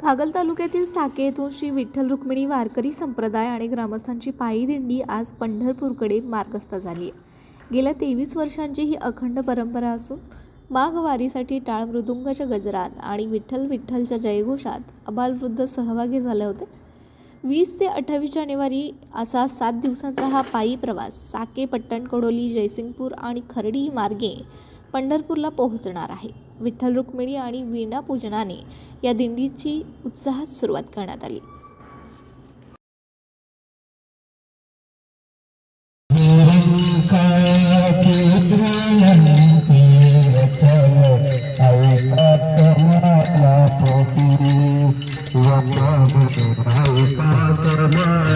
कागल तालुक्यातील साके येथून श्री विठ्ठल रुक्मिणी वारकरी संप्रदाय आणि ग्रामस्थांची पायी दिंडी आज पंढरपूरकडे मार्गस्थ झाली आहे. गेल्या तेवीस वर्षांची ही अखंड परंपरा असून माघवारीसाठी टाळ मृदुंगाच्या गजरात आणि विठ्ठल विठ्ठलच्या जयघोषात अबालवृद्ध सहभागी झाले होते. वीस ते अठ्ठावीस जानेवारी असा सात दिवसांचा हा पायी प्रवास साके पट्टण कडोली जयसिंगपूर आणि खर्डी मार्गे पंढरपूरला पोहोचणार आहे. विठ्ठल रुक्मिणी आणि वीणा पूजनाने या दिंडीची उत्साहात सुरुवात करण्यात आली Thank